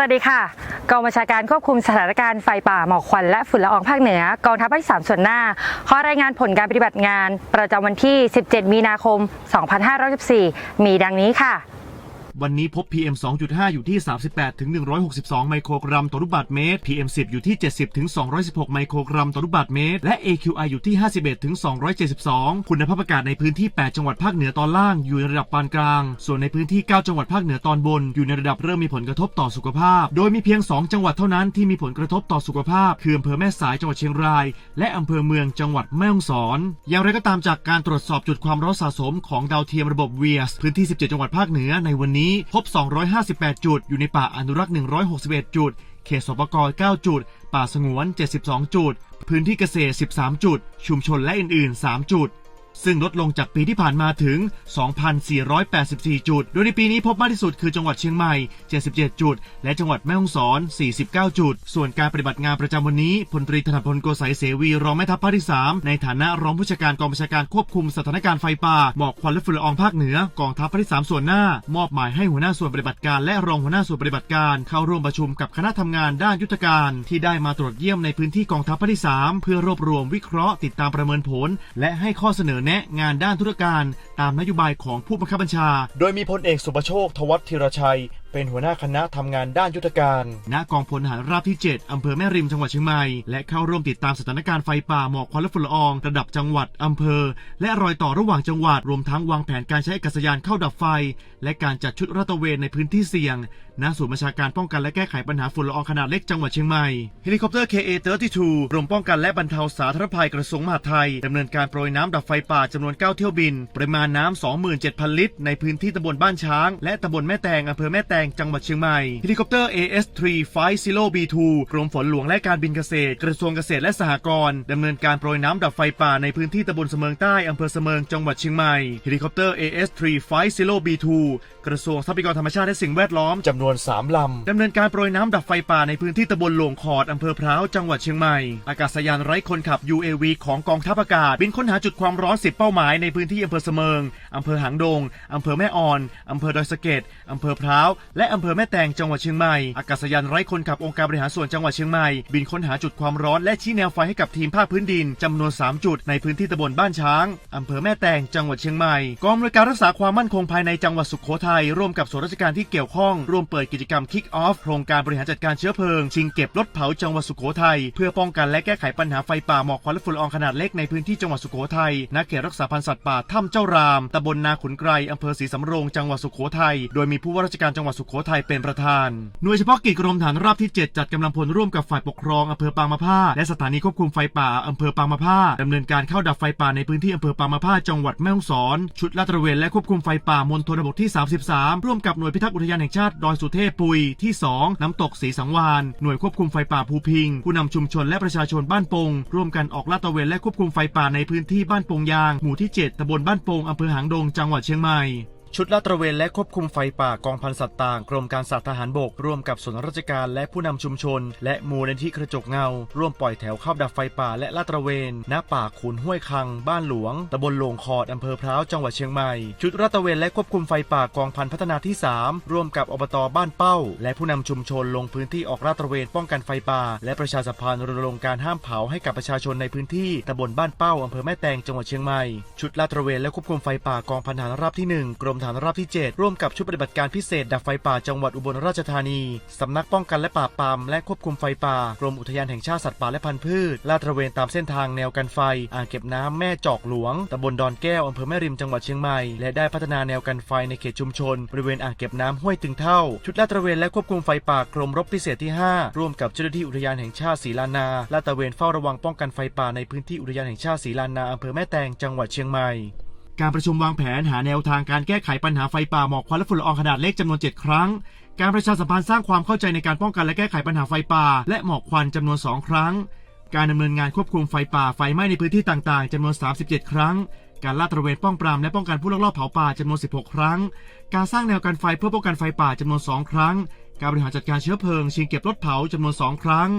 วัสดีค่ะ กองบัญชาการควบคุมสถานการณ์ไฟป่าหมอกควันและฝุ่นละอองภาคเหนือกองทัพภาคที่สามส่วนหน้าขอรายงานผลการปฏิบัติงาน ประจำวันที่ 17 มีนาคม 2564มีดังนี้ค่ะ วันนี้พบ PM 2.5 อยู่ที่ 38ถึง162 ไมโครกรัมต่อลูกบาศก์เมตร PM 10 อยู่ที่ 70ถึง216 ไมโครกรัมต่อลูกบาศก์เมตร และ AQI อยู่ที่ 51ถึง272 คุณภาพอากาศในพื้นที่ 8 จังหวัดภาคเหนือตอนล่างอยู่ในระดับปานกลาง ส่วนในพื้นที่ 9 จังหวัดภาคเหนือตอนบน อยู่ในระดับเริ่มมีผลกระทบต่อสุขภาพ โดยมีเพียง 2 จังหวัดเท่านั้นที่มีผลกระทบต่อสุขภาพ คืออำเภอแม่สายจังหวัดเชียงราย และอำเภอเมืองจังหวัดแม่ฮ่องสอน อย่างไรก็ตามจากการตรวจสอบจุดความร้อนสะสมของดาวเทียมระบบ VIAS พื้นที่ 17 จังหวัดภาคเหนือในวันนี้พบ 258 จุด อยู่ในป่าอนุรักษ์ 161 จุด เขตสปกร9จุด ป่าสงวน 72 จุด พื้นที่เกษตร 13 จุด ชุมชนและอื่น ๆ 3 จุด ซึ่งลดลงจากปีที่ผ่านมาถึง 2,484 จุด โดยในปีนี้พบมากที่สุดคือจังหวัดเชียงใหม่ 77 จุด และจังหวัดแม่ฮ่องสอน 49 จุด ส่วนการปฏิบัติงานประจำวันนี้ พลตรีธนพลโกสัยเสวีรองแม่ทัพภาคที่ 3 ในฐานะรองผู้จัดการกองบัญชาการควบคุมสถานการณ์ไฟป่า หมอกควันและฝุ่นละอองภาคเหนือ กองทัพภาคที่ 3 ส่วนหน้า มอบหมายให้หัวหน้าส่วนปฏิบัติการและรองหัวหน้าส่วนปฏิบัติการ เข้าร่วมประชุมกับคณะทำงานด้านยุทธการ ที่ได้มาตรวจเยี่ยมในพื้นที่กองทัพภาคที่ 3 เพื่อรวบรวมวิเคราะห์ติดตามประเมินผล และให้ข้อเสนอแนะงานด้านธุรการตามนโยบายของผู้บังคับบัญชา โดยมีพลเอกสุประโชค ทวัฒธีรชัย เป็นหัวหน้าคณะทำงานด้านยุทธการ ณ กองพลทหารราบที่ 7 อำเภอแม่ริม จังหวัดเชียงใหม่ และเข้าร่วมติดตามสถานการณ์ไฟป่าหมอกควันและฝุ่นละออง ระดับจังหวัด อำเภอ และรอยต่อระหว่างจังหวัด รวมทั้งวางแผนการใช้อากาศยานเข้าดับไฟ และการจัดชุดรัตระเวนในพื้นที่เสี่ยง ณ ศูนย์บัญชาการป้องกันและแก้ไขปัญหาฝุ่นละอองขนาดเล็กจังหวัดเชียงใหม่ เฮลิคอปเตอร์ KA-32 กรมป้องกันและบรรเทาสาธารณภัยกระทรวงมหาดไทยดำเนินการโปรยน้ำดับไฟป่าจำนวน 9 เที่ยวบิน ปริมาณน้ำ27,000 ลิตร ในพื้นที่ตำบลบ้านช้าง และตำบลแม่แตงอำเภอแม่แตงจังหวัดเชียงใหม่เฮลิคอปเตอร์ AS3 50 B2 กรมฝนหลวงและการบินเกษตร กระทรวงเกษตรและสหกรณ์ดำเนินการโปรยน้ำดับไฟป่าในพื้นที่ตำบลเสมิงใต้อำเภอเสมิงจังหวัดเชียงใหม่เฮลิคอปเตอร์ AS3 50 B2 กระทรวงทรัพยากรธรรมชาติและสิ่งแวดล้อมจำนวน 3 ลำดำเนินการโปรยน้ำดับไฟป่าในพื้นที่ตำบลหลวงขอดอำเภอพร้าวจังหวัดเชียงใหม่ อากาศยานไร้คนขับ UAV ของกองทัพอากาศ บินค้นหาจุดความร้อน 10 เป้าหมายในพื้นที่อำเภอเสมิงอำเภอหางดงอำเภอแม่ออนอำเภอดอยสะเก็ดอำเภอพร้าวและอำเภอแม่แตงจังหวัดเชียงใหม่ อากาศยานไร้คนขับองค์การบริหารส่วนจังหวัดเชียงใหม่ บินค้นหาจุดความร้อนและชี้แนวไฟให้กับทีมภาคพื้นดินจำนวน 3 จุดในพื้นที่ตำบลบ้านช้างอำเภอแม่แตงจังหวัดเชียงใหม่ กองอำนวยการรักษาความมั่นคงภายในจังหวัดสุโขทัยร่วมกับส่วนราชการที่เกี่ยวข้องร่วมเปิดกิจกรรม Kick Off โครงการบริหารจัดการเชื้อเพลิง ชิงเก็บรถเผาจังหวัดสุโขทัยเพื่อป้องกันและแก้ไขปัญหาไฟป่าหมอกควันและฝุ่นละอองขนาดเล็กในพื้นที่จังหวัดสุโขทัยณเขตรักษาพันธุ์สัตว์ป่าถ้ำเจ้ารามตำบลนาขุนไกรอำเภอศรีสำโรงจังหวัดสุโขทัยโดยมีผู้ว่าราชการจังหวัดสุโขทัยเป็นประธาน หน่วยเฉพาะกิจกรมฐานราบที่ 7 จัดกำลังพลร่วมกับฝ่ายปกครองอำเภอปางมะผ้าและสถานีควบคุมไฟป่าอำเภอปางมะผ้าดำเนินการเข้าดับไฟป่าในพื้นที่อำเภอปางมะผ้าจังหวัดแม่ฮ่องสอน ชุดลาดตระเวนและควบคุมไฟป่ามณฑลบกที่ 33 ร่วมกับหน่วยพิทักษ์อุทยานแห่งชาติดอยสุเทพปุยที่ 2 น้ำตกสีสังวานหน่วยควบคุมไฟป่าภูพิง ผู้นำชุมชนและประชาชนบ้านปง ร่วมกันออกลาดตระเวนและควบคุมไฟป่าในพื้นที่บ้านปงยาง หมู่ที่ 7ตำบลบ้านปงอำเภอหางดงจังหวัดเชียงใหม่ ชุดลาดตระเวนและควบคุมไฟป่ากองพันสัตว์ต่างกรมการสัตว์ทหารบกร่วมกับส่วนราชการและผู้นำชุมชน และมูลนิธิกระจกเงา ร่วมปล่อยแถวเข้าดับไฟป่าและลาดตระเวนณป่าขุนห้วยคัง บ้านหลวงตำบลโลงคอดอำเภอพร้าวจังหวัดเชียงใหม่ ชุดลาดตระเวนและควบคุมไฟป่ากองพันพัฒนาที่ 3 ร่วมกับอบตบ้านเป้า และผู้นำชุมชนลงพื้นที่ออกลาดตระเวนป้องกันไฟป่า และประชาสัมพันธ์รณรงค์การห้ามเผาให้กับประชาชนในพื้นที่ตำบลบ้านเป้าอำเภอแม่แตงจังหวัดเชียงใหม่ชุดลาดตระเวนและควบคุมไฟป่ากองพันฐานราบที่หนึ่งกรมฐานราบที่ 7 ร่วมกับชุดปฏิบัติการพิเศษดับไฟป่าจังหวัดอุบลราชธานี สำนักป้องกันและปราบปรามและควบคุมไฟป่ากรมอุทยานแห่งชาติสัตว์ป่าและพันธุ์พืชลาดตระเวนตามเส้นทางแนวกันไฟ อ่างเก็บน้ำแม่จอกหลวงตำบลดอนแก้วอำเภอแม่ริมจังหวัดเชียงใหม่และได้พัฒนาแนวกันไฟในเขตชุมชนบริเวณอ่างเก็บน้ำห้วยตึงเท่า ชุดลาดตระเวนและควบคุมไฟป่ากรมรบพิเศษที่ 5 ร่วมกับเจ้าหน้าที่อุทยานแห่งชาติศรีลานาลาดตระเวนเฝ้าระวังป้องกันไฟป่าในพื้นที่อุทยานแห่งชาติศรีลานาอำเภอแม่แตงจังหวัดเชียงใหม่ การประชุมวางแผนหาแนวทางการแก้ไขปัญหาไฟป่าหมอกควันและฝุ่นละอองขนาดเล็กจำนวน 7 ครั้ง การประชาสัมพันธ์สร้างความเข้าใจในการป้องกันและแก้ไขปัญหาไฟป่า และหมอกควันจำนวน 2 ครั้ง การดำเนินงานควบคุมไฟป่าไฟไหม้ในพื้นที่ต่างๆจำนวน 37 ครั้ง การลาดตระเวนป้องปรามและป้องกันผู้ลักลอบเผาป่าจำนวน 16 ครั้ง การสร้างแนวกันไฟเพื่อป้องกันไฟป่าจำนวน 2 ครั้ง การบริหารจัดการเชื้อเพลิง ชิงเก็บรถเผาจำนวน 2 ครั้ง